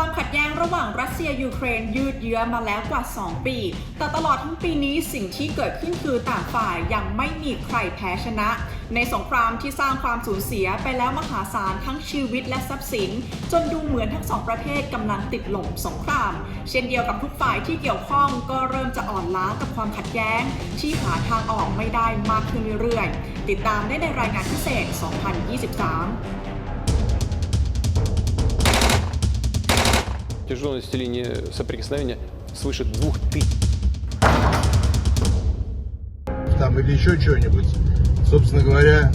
ความขัดแย้งระหว่างรัสเซียยูเครนยืดเยื้อมาแล้วกว่า 2 ปี แต่ตลอดทั้งปีนี้สิ่งที่เกิดขึ้นคือต่างฝ่ายยังไม่มีใครแพ้ชนะ ในสงครามที่สร้างความสูญเสียไปแล้วมหาศาลทั้งชีวิตและทรัพย์สิน จนดูเหมือนทั้งสองประเทศกำลังติดหลมสงคราม เช่นเดียวกับทุกฝ่ายที่เกี่ยวข้องก็เริ่มจะอ่อนล้ากับความขัดแย้ง ที่หาทางออกไม่ได้มากขึ้นเรื่อยๆ ติดตามได้ในรายงานพิเศษ 2023 Протяженность линии соприкосновения свыше двух тысяч. там или еще что-нибудь. Собственно говоря,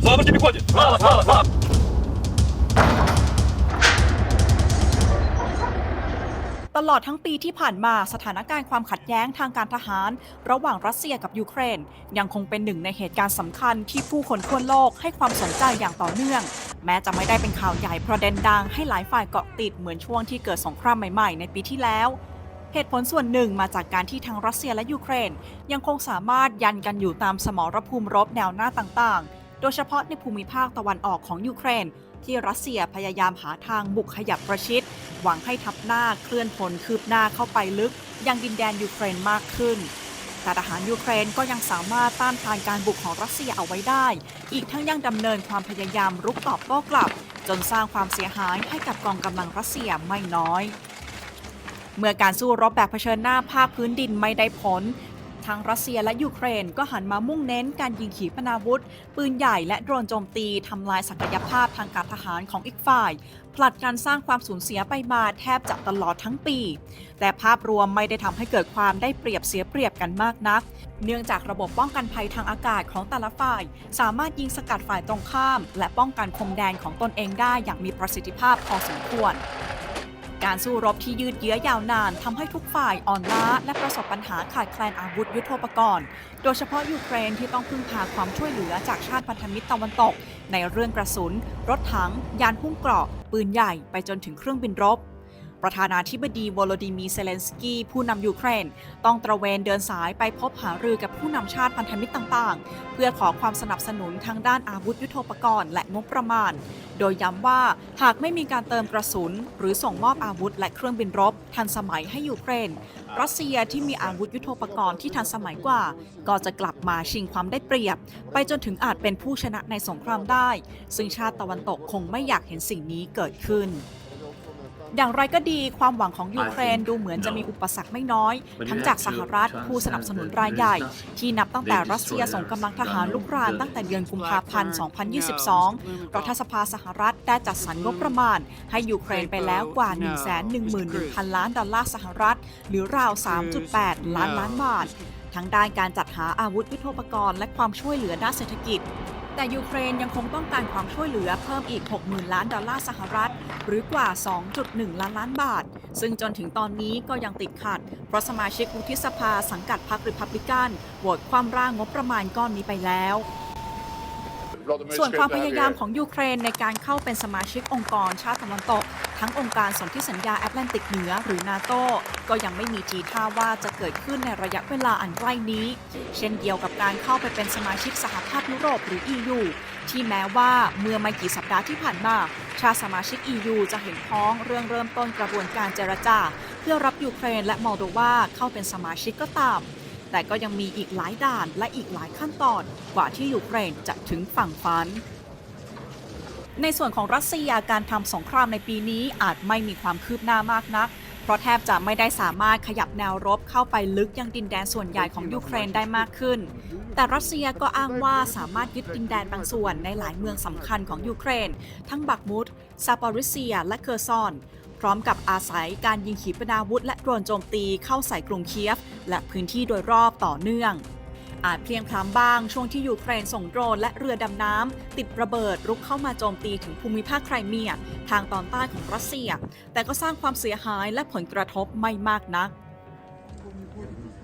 Слава тебе ходит! Слава, слава, слава! ตลอดทั้งปีที่ผ่านมาสถานการณ์ความขัดแย้งทางการทหาร ระหว่างรัสเซียกับยูเครน ยังคงเป็นหนึ่งในเหตุการณ์สำคัญที่ผู้คนทั่วโลกให้ความสนใจอย่างต่อเนื่อง แม้จะไม่ได้เป็นข่าวใหญ่ประเด็นดังให้หลายฝ่ายเกาะติดเหมือนช่วงที่เกิดสงครามใหม่ๆ ในปีที่แล้ว เหตุผลส่วนหนึ่งมาจากการที่ทั้งรัสเซียและยูเครน ยังคงสามารถยันกันอยู่ตามสมรภูมิรบแนวหน้าต่างๆ โดยเฉพาะในภูมิภาคตะวันออกของยูเครน ที่รัสเซียพยายามหาทางบุกขยับประชิด หวังให้ทับหน้าเคลื่อนพลคืบหน้าเข้าไปลึก ยังดินแดนยูเครนมากขึ้นแต่ทหารยูเครนก็ยังสามารถต้านทานการบุกของรัสเซียเอาไว้ได้ อีกทั้งยังดำเนินความพยายามรุกตอบโต้กลับ จนสร้างความเสียหายให้กับกองกำลังรัสเซียไม่น้อย เมื่อการสู้รบแบบเผชิญหน้าภาคพื้นดินไม่ได้ผล ทั้งรัสเซียและยูเครนก็หันมามุ่งเน้นการยิงขีปนาวุธ ปืนใหญ่และโดรนโจมตีทำลายศักยภาพทางการทหารของอีกฝ่าย ผลัดการสร้างความสูญเสียไปมาแทบจะตลอดทั้งปี แต่ภาพรวมไม่ได้ทำให้เกิดความได้เปรียบเสียเปรียบกันมากนัก เนื่องจากระบบป้องกันภัยทางอากาศของแต่ละฝ่าย สามารถยิงสกัดฝ่ายตรงข้าม และป้องกันพรมแดนของตนเองได้อย่างมีประสิทธิภาพพอสมควร การสู้รบที่ยืดเยื้อยาวนานทำให้ทุกฝ่ายอ่อนล้า และประสบปัญหาขาดแคลนอาวุธยุโทโธปกรณ์ โดยเฉพาะยูเครนที่ต้องพึ่งพาความช่วยเหลือจากชาติพันธมิตรตะวันตก ในเรื่องกระสุน รถถัง ยานพุ่งเกราะ ปืนใหญ่ไปจนถึงเครื่องบินรบ ประธานาธิบดีวโลดิมีร์เซเลนสกี้ผู้นำยูเครน ต้องตระเวนเดินสายไปพบหารือกับผู้นำชาติพันธมิตรต่างๆ เพื่อขอความสนับสนุนทางด้านอาวุธยุโทโธปกรณ์และงบประมาณ โดยย้ำว่าหากไม่มีการเติมกระสุน หรือส่งมอบอาวุธและเครื่องบินรบ ทันสมัยให้ยูเครน รัสเซียที่มีอาวุธยุโทโธปกรณ์ที่ทันสมัยกว่า ก็จะกลับมาชิงความได้เปรียบ ไปจนถึงอาจเป็นผู้ชนะในสงครามได้ ซึ่งชาติตะวันตกคงไม่อยากเห็นสิ่งนี้เกิดขึ้น อย่างไรก็ดีความหวังของยูเครนดูเหมือนจะมีอุปสรรคไม่น้อย ทั้งจากสหรัฐผู้สนับสนุนรายใหญ่ ที่นับตั้งแต่รัสเซียส่งกำลังทหารลุกรานตั้งแต่เดือนกุมภาพันธ์ 2022 รัฐสภาสหรัฐได้จัดสรรงบประมาณ ให้ยูเครนไปแล้วกว่า 111,000 ล้านดอลลาร์สหรัฐ หรือราว 3.8 ล้านล้านบาททั้งด้านการจัดหาอาวุธยุทโธปกรณ์และความช่วยเหลือด้านเศรษฐกิจ แต่ยูเครนยังคงต้องการความช่วยเหลือเพิ่มอีก 60,000 ล้านดอลลาร์สหรัฐ หรือกว่า 2.1 ล้านล้านบาท ซึ่งจนถึงตอนนี้ก็ยังติดขัด เพราะสมาชิกวุฒิสภาสังกัดพรรคริพับลิกันโหวตความร่างงบประมาณก้อนนี้ไปแล้วส่วนความพยายามของยูเครนในการเข้าเป็นสมาชิกองค์กรชาติตะวันตก ทั้งองค์การสนธิสัญญาแอตแลนติกเหนือหรือนาโตก็ยังไม่มีทีท่าว่าจะเกิดขึ้นในระยะเวลาอันใกล้นี้ เช่นเดียวกับการเข้าไปเป็นสมาชิกสหภาพยุโรปหรือ EU ที่แม้ว่าเมื่อไม่กี่สัปดาห์ที่ผ่านมาชาติสมาชิก EU จะเห็นพ้องเรื่องเริ่มต้นกระบวนการเจรจา เพื่อรับยูเครนและมอลโดวาเข้าเป็นสมาชิกก็ตาม แต่ก็ยังมีอีกหลายด่านและอีกหลายขั้นตอนกว่าที่ยูเครนจะถึงฝั่งฝัน ในส่วนของรัสเซียการทำสงครามในปีนี้อาจไม่มีความคืบหน้ามากนัก เพราะแทบจะไม่ได้สามารถขยับแนวรบเข้าไปลึกยังดินแดนส่วนใหญ่ของยูเครนได้มากขึ้น แต่รัสเซียก็อ้างว่าสามารถยึดดินแดนบางส่วนในหลายเมืองสำคัญของยูเครน ทั้งบักมุดซาปอริเซีย และเคอร์ซอน พร้อมกับอาศัยการยิงขีปนาวุธและโดรนโจมตีเข้าใส่กรุงเคียฟ และพื้นที่โดยรอบต่อเนื่อง อาจเพียงพล้ำบ้างช่วงที่ยูเครนส่งโดรนและเรือดำน้ำติดระเบิดรุกเข้ามาโจมตีถึงภูมิภาคไครเมีย ทางตอนใต้ของรัสเซีย แต่ก็สร้างความเสียหายและผลกระทบไม่มากนัก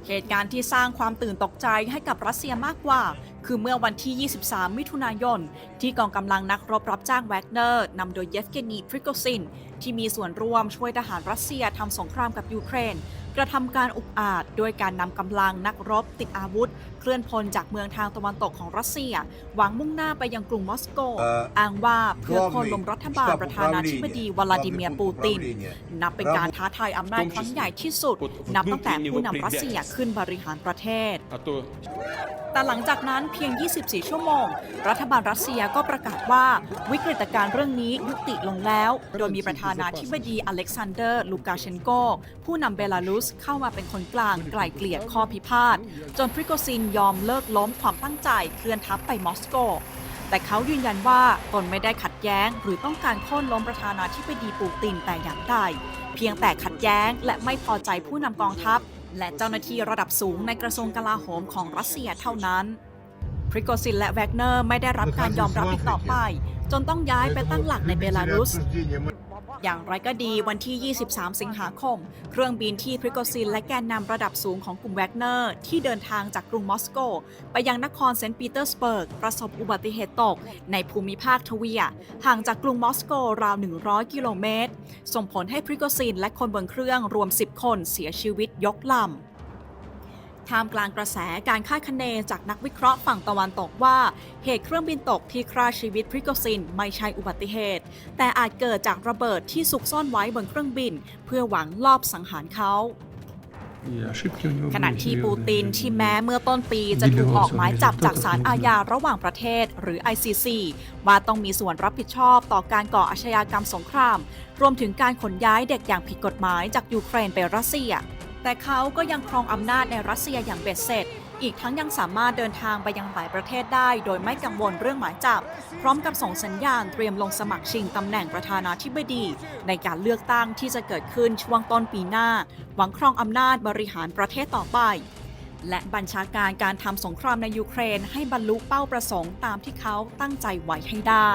เหตุการณ์ที่สร้างความตื่นตกใจให้กับรัสเซียมากกว่า คือเมื่อวันที่ 23 มิถุนายน ที่กองกำลังนักรบรับจ้างแวกเนอร์นำโดยเยฟเกนีพริโกซิน ที่มีส่วนร่วมช่วยทหารรัสเซียทำสงครามกับยูเครน กระทำการอุกอาจด้วยการนำกำลังนักรบติดอาวุธ เคลื่อนพลจากเมืองทางตะวันตกของรัสเซีย หวังมุ่งหน้าไปยังกรุงมอสโก อ้างว่าเพื่อคนล้มรัฐบาลประธานาธิบดีวลาดิเมียร์ปูติน นับเป็นการท้าทายอำนาจครั้งใหญ่ที่สุด นับตั้งแต่ผู้นำรัสเซียขึ้นบริหารประเทศ แต่หลังจากนั้นเพียง 24 ชั่วโมง รัฐบาลรัสเซียก็ประกาศว่าวิกฤตการณ์เรื่องนี้ยุติลงแล้ว โดยมีประธานาธิบดีอเล็กซานเดอร์ ลูกาเชนโก ผู้นำเบลารุสเข้ามาเป็นคนกลางไกล่เกลี่ยข้อพิพาทจนพริโกซินยอมเลิกล้มความตั้งใจเคลื่อนทัพไปมอสโก แต่เขายืนยันว่าตนไม่ได้ขัดแย้ง หรือต้องการโค่นล้มประธานาธิบดีปูตินแต่อย่างใดเพียงแต่ขัดแย้งและไม่พอใจผู้นำกองทัพ และเจ้าหน้าที่ระดับสูงในกระทรวงกลาโหมของรัสเซียเท่านั้นพริโกซินและแวกเนอร์ไม่ได้รับการยอมรับอีกต่อไป จนต้องย้ายไปตั้งหลักในเบลารุส อย่างไรก็ดีวันที่ 23 สิงหาคม เครื่องบินที่พริโกซินและแกนนำระดับสูงของกลุ่มแวกเนอร์ ที่เดินทางจากกรุงมอสโก ไปยังนครเซนต์ปีเตอร์สเบิร์ก ประสบอุบัติเหตุตก ในภูมิภาคทเวียห่างจากกรุงมอสโกราว 100 กิโลเมตร ส่งผลให้พริโกซินและคนบนเครื่องรวม 10 คนเสียชีวิตยกลำ ท่ามกลางกระแสการคาดคะเนจากนักวิเคราะห์ฝั่งตะวันตกว่า เหตุเครื่องบินตกที่ฆ่าชีวิตพริโกซินไม่ใช่อุบัติเหตุ แต่อาจเกิดจากระเบิดที่ซุกซ่อนไว้บนเครื่องบิน เพื่อหวังลอบสังหารเขาขณะที่ปูตินที่แม้เมื่อต้นปีจะถูกออกหมายจับจากศาลอาญาระหว่างประเทศหรือ ICC ว่าต้องมีส่วนรับผิดชอบต่อการก่ออาชญากรรมสงคราม รวมถึงการขนย้ายเด็กอย่างผิดกฎหมายจากยูเครนไปรัสเซีย แต่เขาก็ยังครองอำนาจในรัสเซียอย่างเบ็ดเสร็จ อีกทั้งยังสามารถเดินทางไปยังหลายประเทศได้ โดยไม่กังวลเรื่องหมายจับ พร้อมกับส่งสัญญาณเตรียมลงสมัครชิงตำแหน่งประธานาธิบดี ในการเลือกตั้งที่จะเกิดขึ้นช่วงต้นปีหน้า หวังครองอำนาจบริหารประเทศต่อไป และบัญชาการการทำสงครามในยูเครนให้บรรลุเป้าประสงค์ตามที่เขาตั้งใจไว้ให้ได้